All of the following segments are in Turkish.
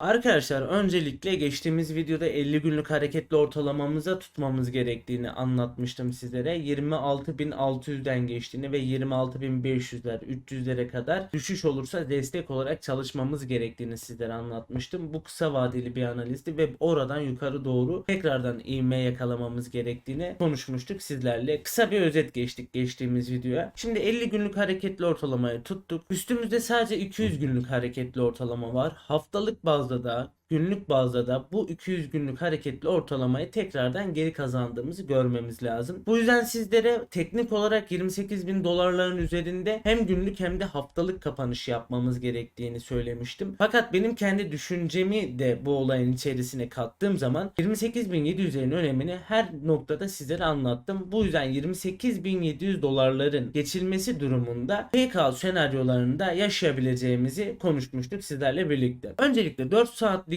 Arkadaşlar öncelikle geçtiğimiz videoda 50 günlük hareketli ortalamamıza tutmamız gerektiğini anlatmıştım sizlere. 26.600'den geçtiğini ve 26.500'ler 300'lere kadar düşüş olursa destek olarak çalışmamız gerektiğini sizlere anlatmıştım. Bu kısa vadeli bir analizdi ve oradan yukarı doğru tekrardan ivme yakalamamız gerektiğini konuşmuştuk sizlerle. Kısa bir özet geçtik geçtiğimiz videoya. Şimdi 50 günlük hareketli ortalamayı tuttuk. Üstümüzde sadece 200 günlük hareketli ortalama var. Haftalık bazda da günlük bazda da bu 200 günlük hareketli ortalamayı tekrardan geri kazandığımızı görmemiz lazım. Bu yüzden sizlere teknik olarak 28 bin dolarların üzerinde hem günlük hem de haftalık kapanış yapmamız gerektiğini söylemiştim. Fakat benim kendi düşüncemi de bu olayın içerisine kattığım zaman 28.700'lerin önemini her noktada sizlere anlattım. Bu yüzden 28.700 dolarların geçilmesi durumunda out senaryolarında yaşayabileceğimizi konuşmuştuk sizlerle birlikte. Öncelikle 4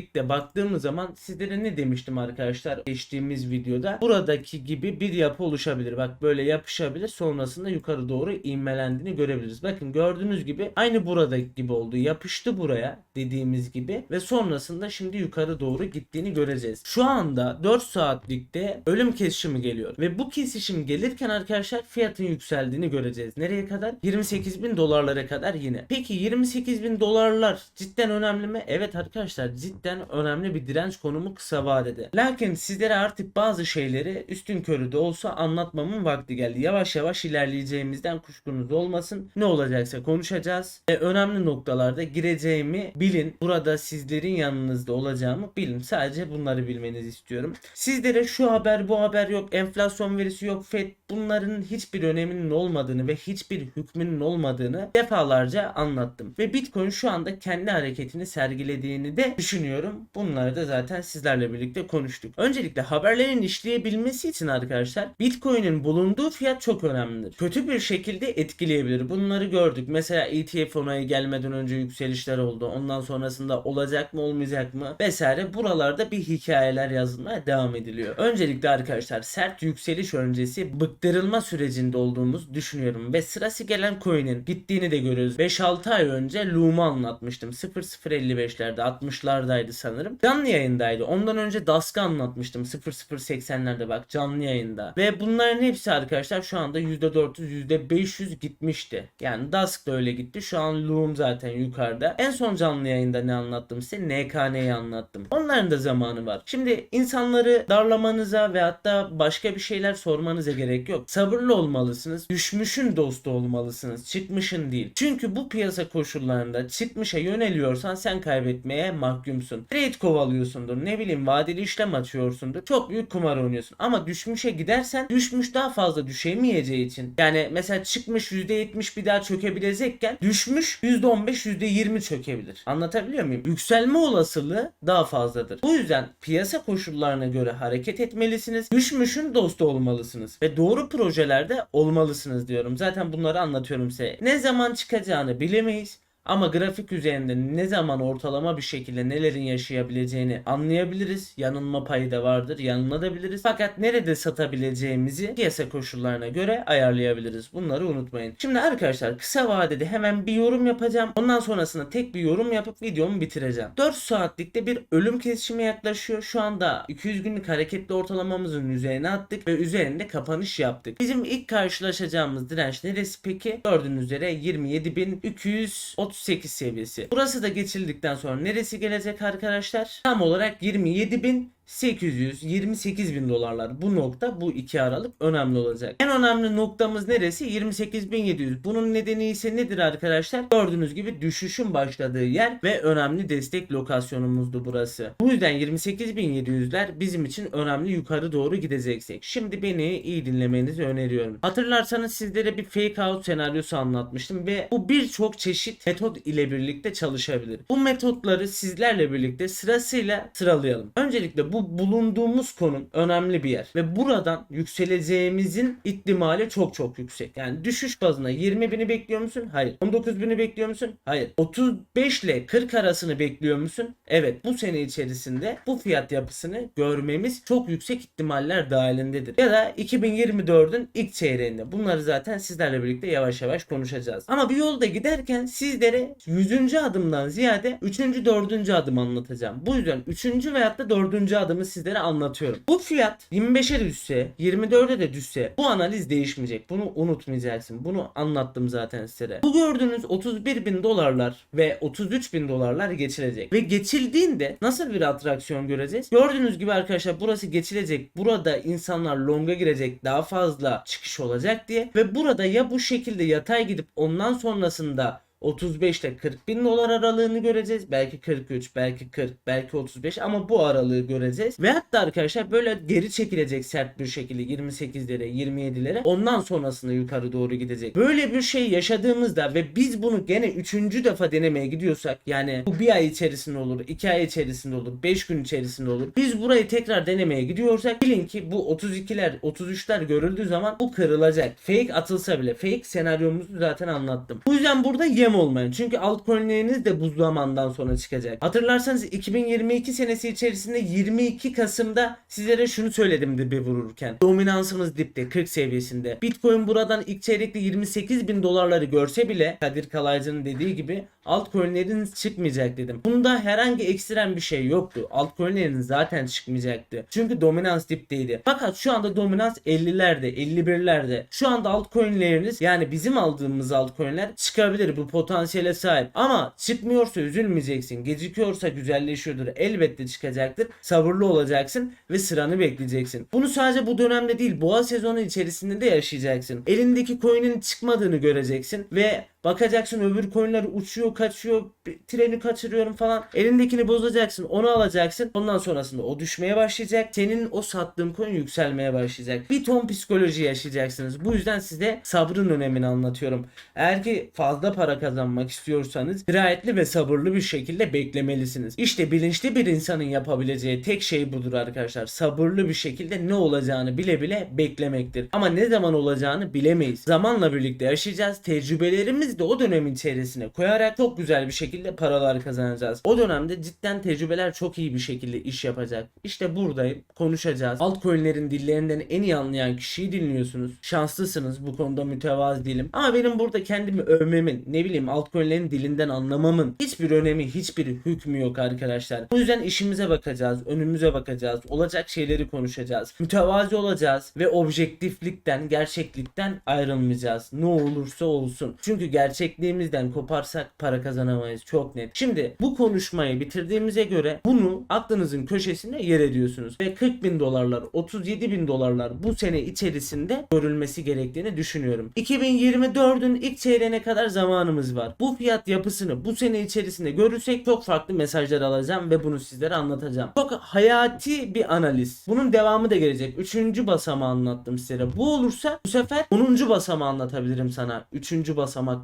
saatlikte baktığımız zaman sizlere ne demiştim arkadaşlar geçtiğimiz videoda. Buradaki gibi bir yapı oluşabilir. Bak böyle yapışabilir. Sonrasında yukarı doğru ivmelendiğini görebiliriz. Bakın gördüğünüz gibi aynı buradaki gibi oldu. Yapıştı buraya dediğimiz gibi ve sonrasında şimdi yukarı doğru gittiğini göreceğiz. Şu anda 4 saatlikte ölüm kesişimi geliyor ve bu kesişim gelirken arkadaşlar fiyatın yükseldiğini göreceğiz. Nereye kadar? 28 bin dolarlara kadar yine. Peki 28 bin dolarlar cidden önemli mi? Evet arkadaşlar cidden önemli bir direnç konumu kısa vadede. Lakin sizlere artık bazı şeyleri üstün körü de olsa anlatmamın vakti geldi. Yavaş yavaş ilerleyeceğimizden kuşkunuz olmasın. Ne olacaksa konuşacağız. E, önemli noktalarda gireceğimi bilin. Burada sizlerin yanınızda olacağımı bilin. Sadece bunları bilmenizi istiyorum. Sizlere şu haber bu haber yok. Enflasyon verisi yok. FED bunların hiçbir öneminin olmadığını ve hiçbir hükmünün olmadığını defalarca anlattım. Ve Bitcoin şu anda kendi hareketini sergilediğini de düşünüyorum. Bunları da zaten sizlerle birlikte konuştuk. Öncelikle haberlerin işleyebilmesi için arkadaşlar Bitcoin'in bulunduğu fiyat çok önemlidir. Kötü bir şekilde etkileyebilir. Bunları gördük. Mesela ETF onayı gelmeden önce yükselişler oldu. Ondan sonrasında olacak mı olmayacak mı vesaire buralarda bir hikayeler yazılmaya devam ediliyor. Öncelikle arkadaşlar sert yükseliş öncesi bıktırılma sürecinde olduğumuz düşünüyorum ve sırası gelen coin'in gittiğini de görüyoruz. 5-6 ay önce Loom'u anlatmıştım. 0055'lerde 60'lardaydı sanırım. Canlı yayındaydı. Ondan önce Dusk'ı anlatmıştım. 0080'lerde bak canlı yayında. Ve bunların hepsi arkadaşlar şu anda %400 %500 gitmişti. Yani Dusk da öyle gitti. Şu an Loom zaten yukarıda. En son canlı yayında ne anlattım size? NKN'yi anlattım. Onların da zamanı var. Şimdi insanları darlamanıza ve hatta başka bir şeyler sormanıza gerek yok. Sabırlı olmalısınız. Düşmüşün dostu olmalısınız. Çıkmışın değil. Çünkü bu piyasa koşullarında çıkmışa yöneliyorsan sen kaybetmeye mahkumsun. Trade kovalıyorsundur. Ne bileyim vadeli işlem açıyorsundur. Çok büyük kumar oynuyorsun. Ama düşmüşe gidersen düşmüş daha fazla düşemeyeceği için. Yani mesela çıkmış %70 bir daha çökebilecekken düşmüş %15 %20 çökebilir. Anlatabiliyor muyum? Yükselme olasılığı daha fazladır. Bu yüzden piyasa koşullarına göre hareket etmelisiniz. Düşmüşün dostu olmalısınız. Ve doğru projelerde olmalısınız diyorum. Zaten bunları anlatıyorum size. Ne zaman çıkacağını bilemeyiz. Ama grafik üzerinde ne zaman ortalama bir şekilde nelerin yaşayabileceğini anlayabiliriz. Yanılma payı da vardır. Yanılabiliriz. Fakat nerede satabileceğimizi piyasa koşullarına göre ayarlayabiliriz. Bunları unutmayın. Şimdi arkadaşlar kısa vadede hemen bir yorum yapacağım. Ondan sonrasında tek bir yorum yapıp videomu bitireceğim. 4 saatlikte bir ölüm kesişimi yaklaşıyor. Şu anda 200 günlük hareketli ortalamamızın üzerine attık ve üzerinde kapanış yaptık. Bizim ilk karşılaşacağımız direnç neresi peki? Gördüğünüz üzere 27.338 seviyesi. Burası da geçildikten sonra neresi gelecek arkadaşlar? Tam olarak 27.000 800, 28 bin dolarlar. Bu nokta bu iki aralık önemli olacak. En önemli noktamız neresi? 28.700. Bunun nedeni ise nedir arkadaşlar? Gördüğünüz gibi düşüşün başladığı yer ve önemli destek lokasyonumuzdu burası. Bu yüzden 28.700'ler bizim için önemli yukarı doğru gideceksek. Şimdi beni iyi dinlemenizi öneriyorum. Hatırlarsanız sizlere bir fake out senaryosu anlatmıştım ve bu birçok çeşit metot ile birlikte çalışabilir. Bu metotları sizlerle birlikte sırasıyla sıralayalım. Öncelikle bu bu bulunduğumuz konum önemli bir yer ve buradan yükseleceğimizin ihtimali çok çok yüksek. Yani düşüş bazında 20 bini bekliyor musun? Hayır. 19 bini bekliyor musun? Hayır. 35 ile 40 arasını bekliyor musun? Evet. Bu sene içerisinde bu fiyat yapısını görmemiz çok yüksek ihtimaller dahilindedir. Ya da 2024'ün ilk çeyreğinde. Bunları zaten sizlerle birlikte yavaş yavaş konuşacağız. Ama bir yolda giderken sizlere 100. adımdan ziyade 3. 4. adım anlatacağım. Bu yüzden 3. veyahut da 4. adımı sizlere anlatıyorum. Bu fiyat 25'e düşse, 24'e de düşse bu analiz değişmeyecek. Bunu unutmayacaksın. Bunu anlattım zaten size. Bu gördüğünüz 31 bin dolarlar ve 33 bin dolarlar geçilecek. Ve geçildiğinde nasıl bir atraksiyon göreceğiz? Gördüğünüz gibi arkadaşlar burası geçilecek. Burada insanlar longa girecek. Daha fazla çıkış olacak diye. Ve burada ya bu şekilde yatay gidip ondan sonrasında 35 ile 40 bin dolar aralığını göreceğiz. Belki 43, belki 40, belki 35 ama bu aralığı göreceğiz. Ve hatta arkadaşlar böyle geri çekilecek sert bir şekilde 28'lere, 27'lere. Ondan sonrasında yukarı doğru gidecek. Böyle bir şey yaşadığımızda ve biz bunu gene 3. defa denemeye gidiyorsak yani bu bir ay içerisinde olur, 2 ay içerisinde olur, 5 gün içerisinde olur. Biz burayı tekrar denemeye gidiyorsak bilin ki bu 32'ler, 33'ler görüldüğü zaman bu kırılacak. Fake atılsa bile fake senaryomuzu zaten anlattım. Bu yüzden burada yem olmayın. Çünkü altcoin'leriniz de bu zamandan sonra çıkacak. Hatırlarsanız 2022 senesi içerisinde 22 Kasım'da sizlere şunu söyledim dibi vururken. Dominansımız dipte 40 seviyesinde. Bitcoin buradan ilk çeyrekte 28 bin dolarları görse bile Kadir Kalaycı'nın dediği gibi altcoin'leriniz çıkmayacak dedim. Bunda herhangi ekstrem bir şey yoktu. Altcoin'leriniz zaten çıkmayacaktı. Çünkü dominans dipteydi. Fakat şu anda dominans 50'lerde, 51'lerde. Şu anda altcoin'leriniz yani bizim aldığımız altcoin'ler çıkabilir bu potansiyele sahip. Ama çıkmıyorsa üzülmeyeceksin. Gecikiyorsa güzelleşiyordur. Elbette çıkacaktır. Sabırlı olacaksın ve sıranı bekleyeceksin. Bunu sadece bu dönemde değil boğa sezonu içerisinde de yaşayacaksın. Elindeki coin'in çıkmadığını göreceksin ve Bakacaksın öbür coinler uçuyor kaçıyor treni kaçırıyorum falan. Elindekini bozacaksın onu alacaksın. Ondan sonrasında o düşmeye başlayacak. Senin o sattığın coin yükselmeye başlayacak. Bir ton psikoloji yaşayacaksınız. Bu yüzden size sabrın önemini anlatıyorum. Eğer ki fazla para kazanmak istiyorsanız dirayetli ve sabırlı bir şekilde beklemelisiniz. İşte bilinçli bir insanın yapabileceği tek şey budur arkadaşlar. Sabırlı bir şekilde ne olacağını bile bile beklemektir. Ama ne zaman olacağını bilemeyiz. Zamanla birlikte yaşayacağız. Tecrübelerimiz de o dönemin içerisine koyarak çok güzel bir şekilde paralar kazanacağız. O dönemde cidden tecrübeler çok iyi bir şekilde iş yapacak. İşte buradayım. Konuşacağız. Altcoin'lerin dillerinden en iyi anlayan kişiyi dinliyorsunuz. Şanslısınız. Bu konuda mütevazı değilim. Ama benim burada kendimi övmemin, ne bileyim altcoin'lerin dilinden anlamamın hiçbir önemi, hiçbir hükmü yok arkadaşlar. Bu yüzden işimize bakacağız. Önümüze bakacağız. Olacak şeyleri konuşacağız. Mütevazi olacağız ve objektiflikten, gerçeklikten ayrılmayacağız. Ne olursa olsun. Çünkü gerçekliğimizden koparsak para kazanamayız. Çok net. Şimdi bu konuşmayı bitirdiğimize göre bunu aklınızın köşesine yer ediyorsunuz. Ve 40 bin dolarlar, 37 bin dolarlar bu sene içerisinde görülmesi gerektiğini düşünüyorum. 2024'ün ilk çeyreğine kadar zamanımız var. Bu fiyat yapısını bu sene içerisinde görürsek çok farklı mesajlar alacağım ve bunu sizlere anlatacağım. Çok hayati bir analiz. Bunun devamı da gelecek. Üçüncü basamağı anlattım size. Bu olursa bu sefer 10. basamağı anlatabilirim sana. Üçüncü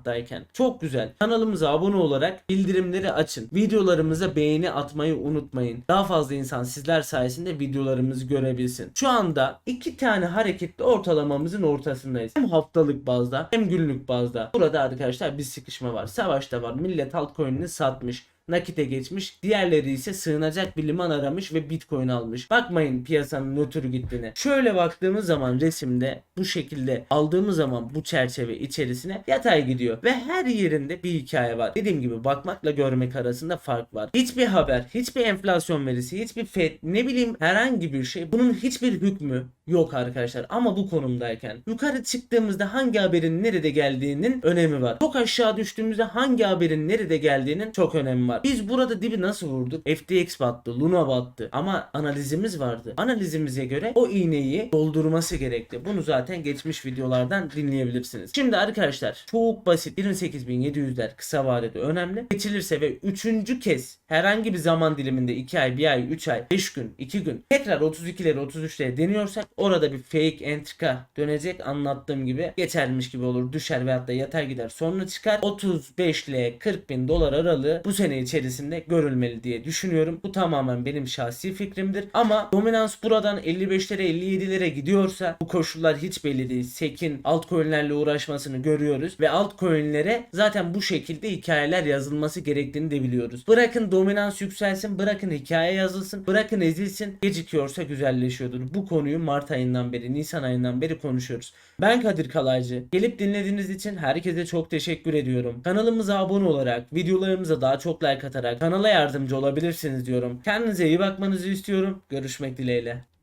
basamaktayken. Çok güzel. Kanalımıza abone olarak bildirimleri açın. Videolarımıza beğeni atmayı unutmayın. Daha fazla insan sizler sayesinde videolarımızı görebilsin. Şu anda iki tane hareketli ortalamamızın ortasındayız. Hem haftalık bazda hem günlük bazda. Burada arkadaşlar bir sıkışma var. Savaşta var. Millet altcoin'ini satmış nakite geçmiş. Diğerleri ise sığınacak bir liman aramış ve bitcoin almış. Bakmayın piyasanın nötr gittiğine. Şöyle baktığımız zaman resimde bu şekilde aldığımız zaman bu çerçeve içerisine yatay gidiyor. Ve her yerinde bir hikaye var. Dediğim gibi bakmakla görmek arasında fark var. Hiçbir haber, hiçbir enflasyon verisi, hiçbir FED, ne bileyim herhangi bir şey bunun hiçbir hükmü yok arkadaşlar. Ama bu konumdayken yukarı çıktığımızda hangi haberin nerede geldiğinin önemi var. Çok aşağı düştüğümüzde hangi haberin nerede geldiğinin çok önemi var. Biz burada dibi nasıl vurduk? FTX battı, Luna battı ama analizimiz vardı. Analizimize göre o iğneyi doldurması gerekti. Bunu zaten geçmiş videolardan dinleyebilirsiniz. Şimdi arkadaşlar çok basit 28.700'ler kısa vadede önemli. Geçilirse ve üçüncü kez herhangi bir zaman diliminde 2 ay, 1 ay, 3 ay, 5 gün, 2 gün tekrar 32'leri 33'leri deniyorsak Orada bir fake entrika dönecek anlattığım gibi geçermiş gibi olur düşer veyahut da yatar gider sonra çıkar 35 ile 40 bin dolar aralığı bu sene içerisinde görülmeli diye düşünüyorum. Bu tamamen benim şahsi fikrimdir ama dominans buradan 55'lere 57'lere gidiyorsa bu koşullar hiç belli değil. Sekin altcoin'lerle uğraşmasını görüyoruz ve altcoin'lere zaten bu şekilde hikayeler yazılması gerektiğini de biliyoruz. Bırakın dominans yükselsin, bırakın hikaye yazılsın, bırakın ezilsin. Gecikiyorsa güzelleşiyordur. Bu konuyu Mart ayından beri, Nisan ayından beri konuşuyoruz. Ben Kadir Kalaycı. Gelip dinlediğiniz için herkese çok teşekkür ediyorum. Kanalımıza abone olarak, videolarımıza daha çok like atarak kanala yardımcı olabilirsiniz diyorum. Kendinize iyi bakmanızı istiyorum. Görüşmek dileğiyle.